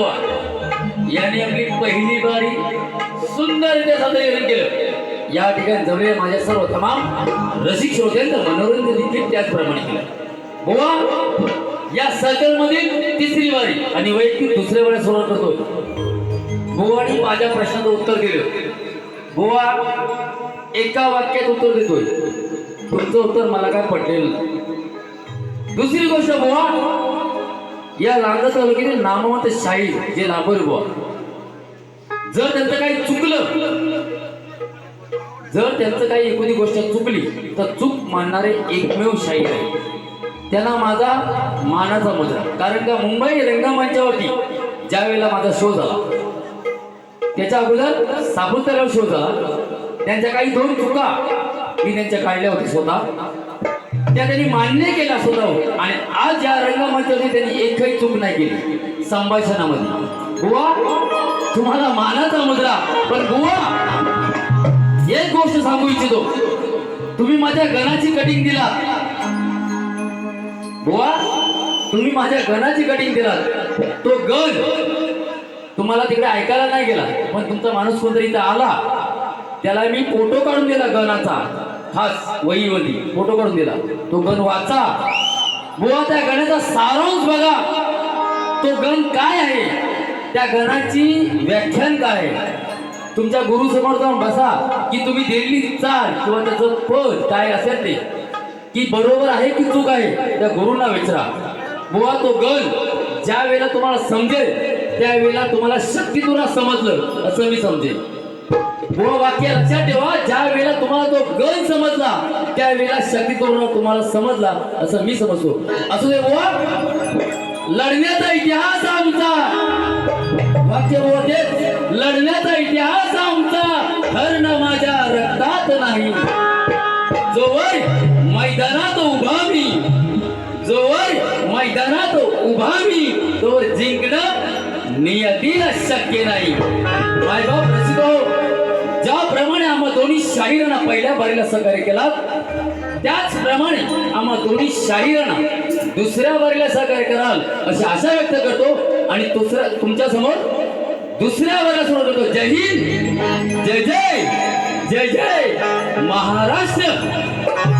बुवा. याने आपली पहिली बारी सुंदररित्या सादरीकरण केलं. या ठिकाणी जवळ माझ्या सर्व तमाम रसिक श्रोत्यांचं मनोरंजन देखील त्याचप्रमाणे केलं. बुवा या सर्कल मधील तिसरी बारी आणि वैयक्तिक दुसऱ्या वेळेस सुरुवात करतो. बुवानी माझ्या प्रश्नाचं उत्तर दिलं. गोवा एका वाक्यात उत्तर देतोय. तुमचं उत्तर मला काय पटलेलं नाही. दुसरी गोष्ट गोवा या लांजा तालुक्यातील नामवंत शाही जे लाभर बुवा जर त्यांचं काही चुकलं जर त्यांचं काही एखादी गोष्ट चुकली तर चूक मानणारे एकमेव शाही आहे त्यांना माझा मानाचा मुद्रा. कारण का मुंबई रंगमंचावरती ज्या वेळेला माझा शो झाला त्याच्या अगोदर सापुतारा शो झाला त्यांच्या काही दोन चुका मी त्यांच्या काढल्या होत्या स्वतः. त्या त्यांनी मान्य केल्या सुद्धा आणि आज या रंगमंचावरती त्यांनी एकही चूक नाही केली. संभाषणामध्ये. बुवा तुम्हाला मानाचा मुद्रा पण बुवा एक गोष्ट सांगू इच्छितो. तुम्ही माझ्या गणाची कटिंग दिला. बुवा तुम्ही माझ्या गणाची कटिंग दिलात तो गण तुम्हाला तिकडे ऐकायला नाही गेला. पण तुमचा माणूस कोणतरी इथं आला. त्याला मी फोटो काढून दिला गणाचा. खास वहीवरती फोटो काढून दिला. तो गण वाचा. बुवा त्या गणाचा सारांश बघा. तो गण काय आहे? त्या गणाची व्याख्यान काय आहे? तुमच्या गुरु समोर जाऊन बसा. की तुम्ही दिलेली चाल किंवा त्याचं पद काय असेल ते. की बरोबर आहे की चूक आहे त्या गुरुंना विचारा. बुवा तो गण ज्या वेळेला तुम्हाला समजेल त्यावेळेला तुम्हाला शक्ती तुला समजलं असं मी समजेल वाक्य लक्षात ठेवा ज्या वेळेला तुम्हाला तो गण समजला त्यावेळेला शक्ती तुला तुम्हाला समजला असं मी समजतो. असू दे लढण्याचा इतिहास आमचा. वाक्य बोलते लढण्याचा इतिहास आमचा. हरण माझ्या रक्तात नाही. जोवर मैदानात उभा मी जोवर मैदानात उभा मी तो जिंकणं नियतीला शक्य नाही. मायबाप रसिको ज्याप्रमाणे आम्हा दोन्ही शाहिरांना पहिल्या बारीला सहकार्य केला त्याचप्रमाणे आम्हा दोन्ही शाहिरांना दुसऱ्या बारीला सहकार्य कराल अशी आशा व्यक्त करतो. आणि दुसऱ्या तुमच्यासमोर दुसऱ्या बारीला सुरू करतो. जय हिंद. जय जय. जय जय. महाराष्ट्र.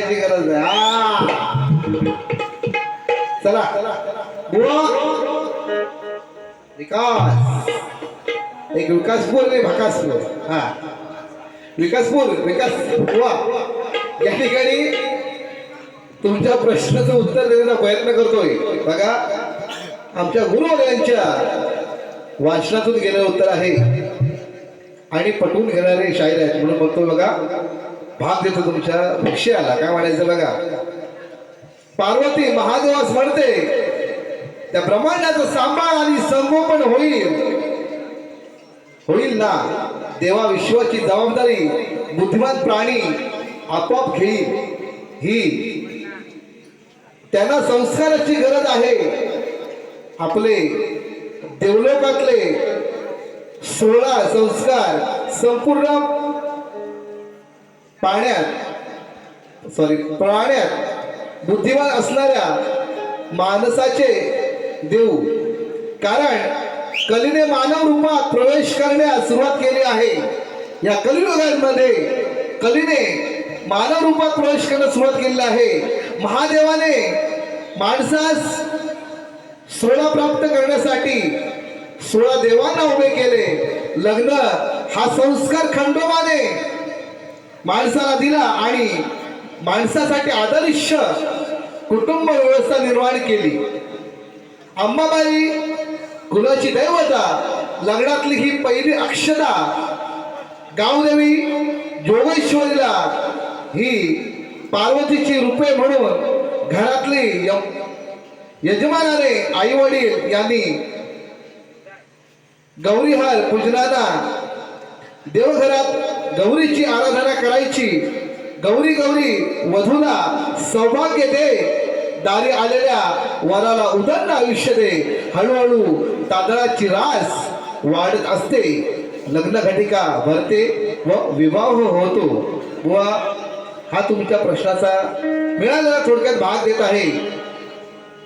सांगायची गरज नाही. हा. चला. विकास. एक विकासपूर नाही भकासपूर हा. विकासपूर विकास. बुवा या ठिकाणी तुमच्या प्रश्नाचं उत्तर देण्याचा प्रयत्न करतोय. बघा. आमच्या गुरु यांच्या वाचनातून गेलेलं उत्तर आहे. आणि पटवून घेणारे शाहीर आहेत म्हणून बघतोय बघा. भाग देतो तुमच्या. विषयाला काय म्हणायचं बघा? पार्वती महादेवास म्हणते त्या ब्रह्मांडाचं सांभाळ आणि संगोपन होईल. होईल ना? देवा विश्वाची जबाबदारी बुद्धिमान प्राणी आपोआप घेईल. ही. त्यांना संस्काराची गरज आहे. आपले देवलोकातले सोळा संस्कार संपूर्ण पाण्यात सॉरी प्राण्यात बुद्धिमान असणाऱ्या माणसाचे देऊ. कारण कलीने मानव रूपात प्रवेश करण्यास सुरुवात केली आहे. या कलियुगांमध्ये कलीने मानव रूपात प्रवेश करण्यास सुरुवात केली आहे. महादेवाने माणसास सोळा प्राप्त करण्यासाठी सोळा देवांना उभे केले. लग्न हा संस्कार खंडोबाने माणसाला दिला आणि माणसासाठी आदर्श कुटुंब व्यवस्था निर्माण केली. अंबाबाई कुलाची दैवता लग्नातली ही पहिली अक्षता गावदेवी जोगेश्वरीला ही पार्वतीची रूपे म्हणून घरातली यजमानाने आई वडील यांनी गौरीहार पूजनाला देवघरात गौरीची आराधना करायची. गौरी गौरी वधूला सौभाग्य दे. दारी आलेल्या वराला उदंड आयुष्य दे. हळूहळू तांदळाची रास वाढत असते. लग्न घटिका भरते व विवाह होतो. बुवा हा तुमच्या प्रश्नाचा मिळालेला थोडक्यात भाग देत आहे.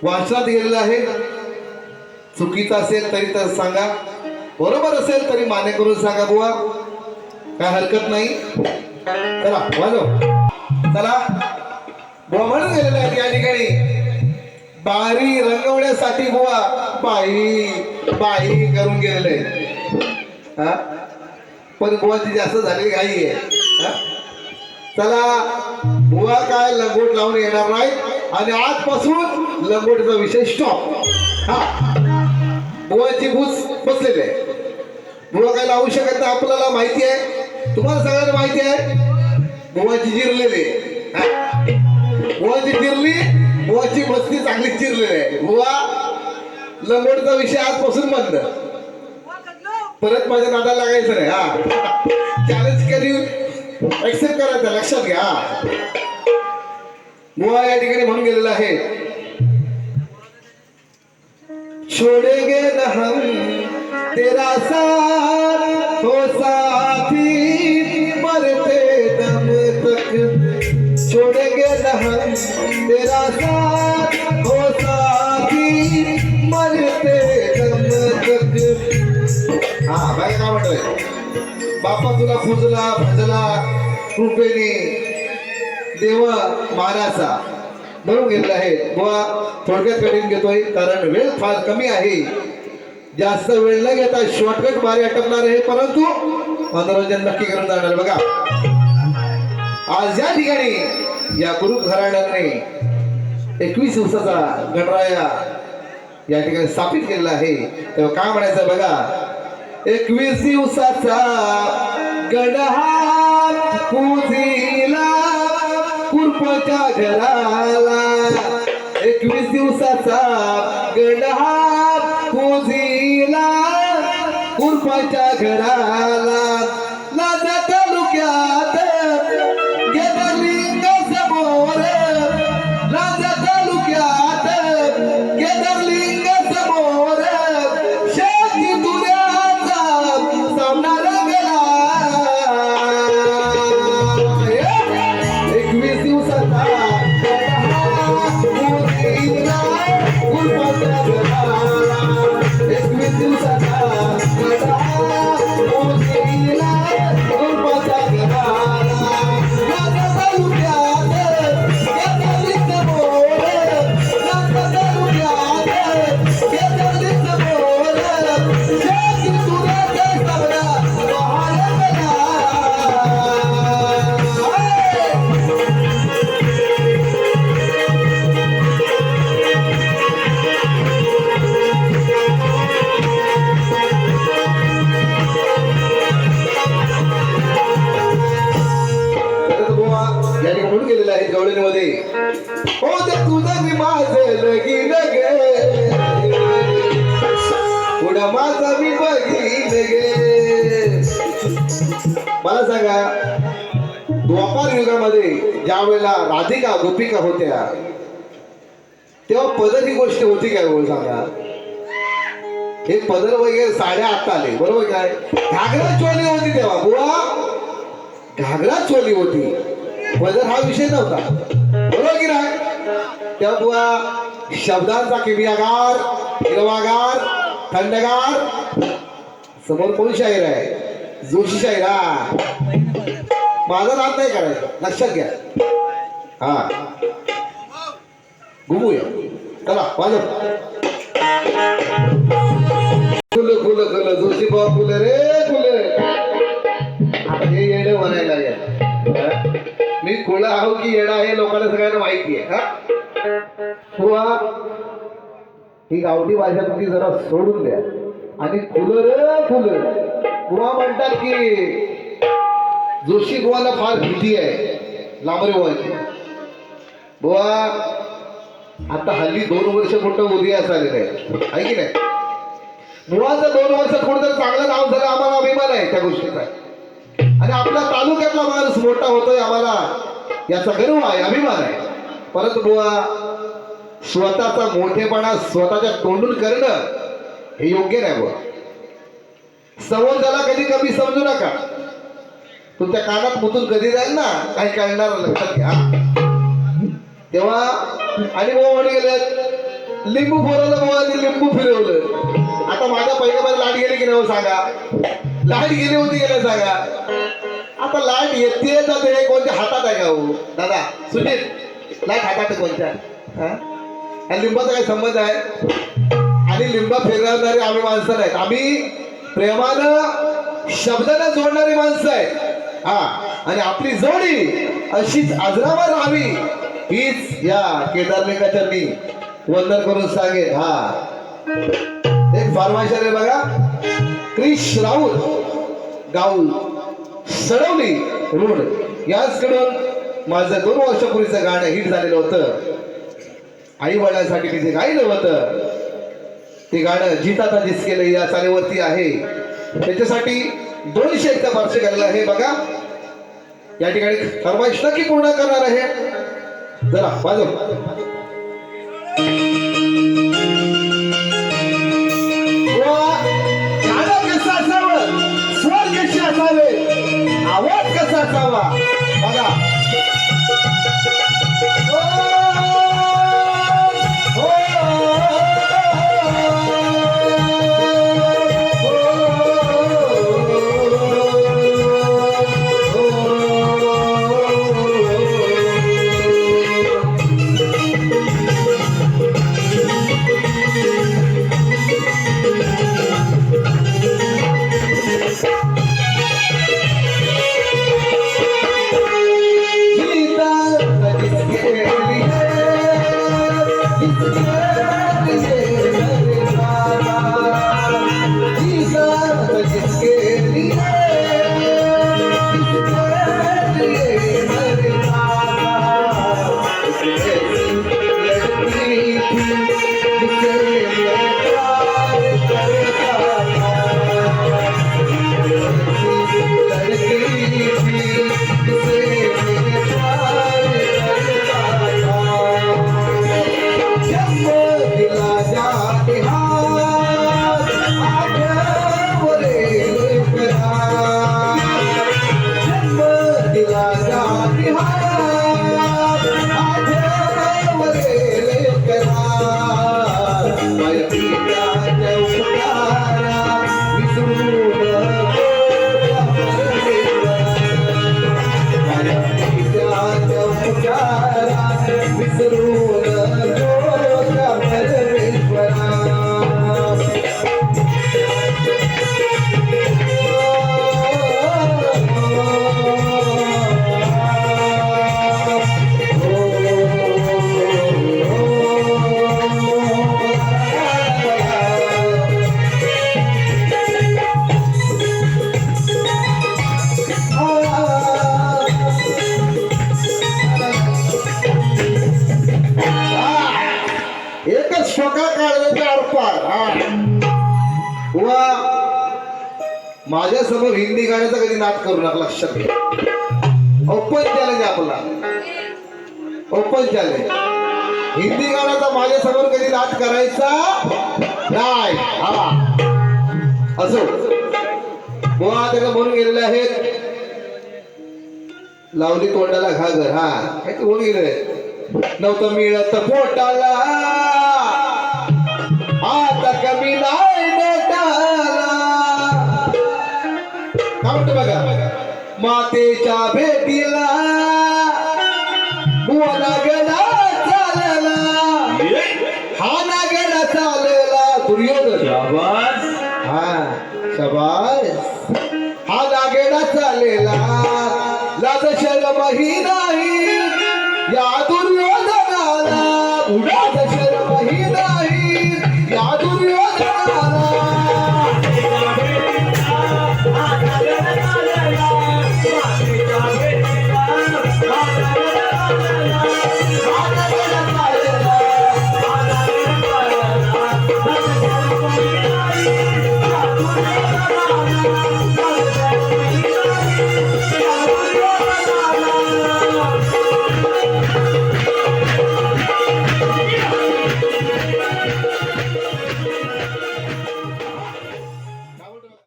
वाचनात गेलेला आहे. चुकीचा असेल तरी तर सांगा. बरोबर असेल तरी मान्य करून सांगा बुवा. काय हरकत नाही. चला वाजव. चला. बुवा झालेलं आहे या ठिकाणी. बारी रंगवण्यासाठी बुवा बाई बाई करून गेलेले हा? पण बुवाची जास्त झालेली घाई आहे. हा? चला बुवा काय लंगोट लावून येणार नाही आणि आजपासून लंगोटीचा विषय स्टॉप हा? बुवाची भूस बसलेली आहे. बुवा काय लावू शकत नाही आपल्याला माहिती आहे. तुम्हाला सगळ्यांना माहिती आहे? गोवाची जिरलेली गोवाची हा? गोवाची जिरली बुवाची बस्ती चांगली चिरलेली आहे. गोवा लंगोटीचा विषय आजपासून बंद. परत माझ्या नादाला लागायचं नाही हा. चॅलेंज कधी ऍक्सेप्ट करायचं लक्षात घ्या गोवा या ठिकाणी म्हणून गेलेला आहे. छोड़ेंगे न हम तेरा साथ हो साथी तेरा साथ हो साथी मरते दम तक हा बाय काय म्हणतोय? बापा तुला पूजला भजला कृपेने देव मानाचा. म्हणून घेतला आहे. बुवा थोडक्यात कठीण घेतोय कारण वेळ फार कमी आहे. जास्त वेळ न घेता शॉर्टकट बारी अटकणार आहे परंतु मनोरंजन नक्की करून जाणार बघा. आज या ठिकाणी या गुरु घराण्याने एकवीस दिवसाचा गणराया या ठिकाणी स्थापित केलेला आहे. तेव्हा काय म्हणायचं बघा? एकवीस दिवसाचा गडहा पूजीला कुरपच्या घराला. एकवीस दिवसाचा गडहा पूजीला कुरपच्या घराला. त्यावेळेला राधिका गोपिका होत्या. तेव्हा पदर ही गोष्ट होती काय बोल सांगा? हे पदर वगैरे साड्या आता आले बरोबर काय? घागरा चोली होती तेव्हा बुवा. घागरा चोली होती. पदर हा विषय नव्हता. बरोबर की नाही? तेव्हा बुवा शब्दांचा किमियागार हिरवागार थंडगार. समोर कोण शाहीर आहे? जोशी शाहीर माझा नाद नाही करायचा. लक्षात घ्या. हा. घुमूया. चला वाजव. फुलं फुलं फुलं जोशी बाबा फुले रे फुलं. आता हे येणं म्हणायला लागेल. मी खुला आहो की येणं आहे लोकांना सगळ्यांना माहिती आहे. हा? बुवा ही गावठी भाषा तुम्ही जरा सोडून द्या. आणि फुलं रे फुलं. बुवा म्हणतात की जोशी बुवाला फार भीती आहे. लांबरे बुवाची बुवा आता हल्ली दोन वर्ष कुठं उदय झालेलं आहे. आहे की नाही? मुळाचं दोन वर्ष कुठं चांगलं नाव झालं आम्हाला अभिमान आहे त्या गोष्टीचा. आणि आपला तालुक्यातला माणूस मोठा होतोय आम्हाला याचा गर्व आहे अभिमान आहे. परत बुवा स्वतःचा मोठेपणा स्वतःच्या तोंडून करणं हे योग्य नाही बुवा समोर त्याला कधी कमी समजू नका. तुमच्या कानात मुतून कधी जाईल ना काही कळणार लक्षात घ्या. तेव्हा आणि भाऊ म्हणे गेले लिंबू फोरवलं भावानी लिंबू फिरवलं. आता माझ्या पहिल्या लाट गेली की नाही हो सांगा? लाट गेली होती गेल्या सांगा? आता लाट येते जाते कोणत्या हातात आहे का हो? दादा सुजित लाट हातात कोणत्या? हा? या लिंबाचा काय संबंध आहे? आणि लिंबा फिरवणारे आम्ही माणसं नाहीत. आम्ही प्रेमानं शब्दानं जोडणारी माणसं आहेत. हा. आणि आपली जोडी अशीच आजरावर राहावी हीच या केदारलिंगाच्या मी वंदन करून सांगेन. हा. एक फॉर्मेशन बघा. क्रिश राऊत गाऊ सडवली रोड. याचकडून माझं दोन वर्षापूर्वीचं गाणं हिट झालेलं होतं. आई वडिलांसाठी मी जे गायलं होतं ते गाणं जिताता जिस केलं या चालेवरती आहे. त्याच्यासाठी दोनशे एकदा मार्च केलेलं आहे. बघा. या ठिकाणी फरमाईश नक्की पूर्ण करणार आहे. जरा वाजव असावं? स्वर कसे असावे? आवाज कसा असावा? बघा. माझ्यासमोर हिंदी गाण्याचा कधी नाद करू नका लक्षात घ्या. ओपन चॅलेंज आपला. ओपन चॅलेंज हिंदी गाण्याचा माझ्यासमोर कधी नाद करायचा नाही. हा. असो. बुवा त्याला म्हणून गेलेले आहेत. लावली तोंडाला घागर हा. काय ते म्हणून गेले नव्हतं मिळत पोटाला. आता कमी नाही म्हणतो बघा. मातेच्या भेटीला बुवा नागडा चालला. हा नागडा चालला. दुर्योधन. शाबास. हा शबास. हा नागेडा चालेला. लाज शरमही नाही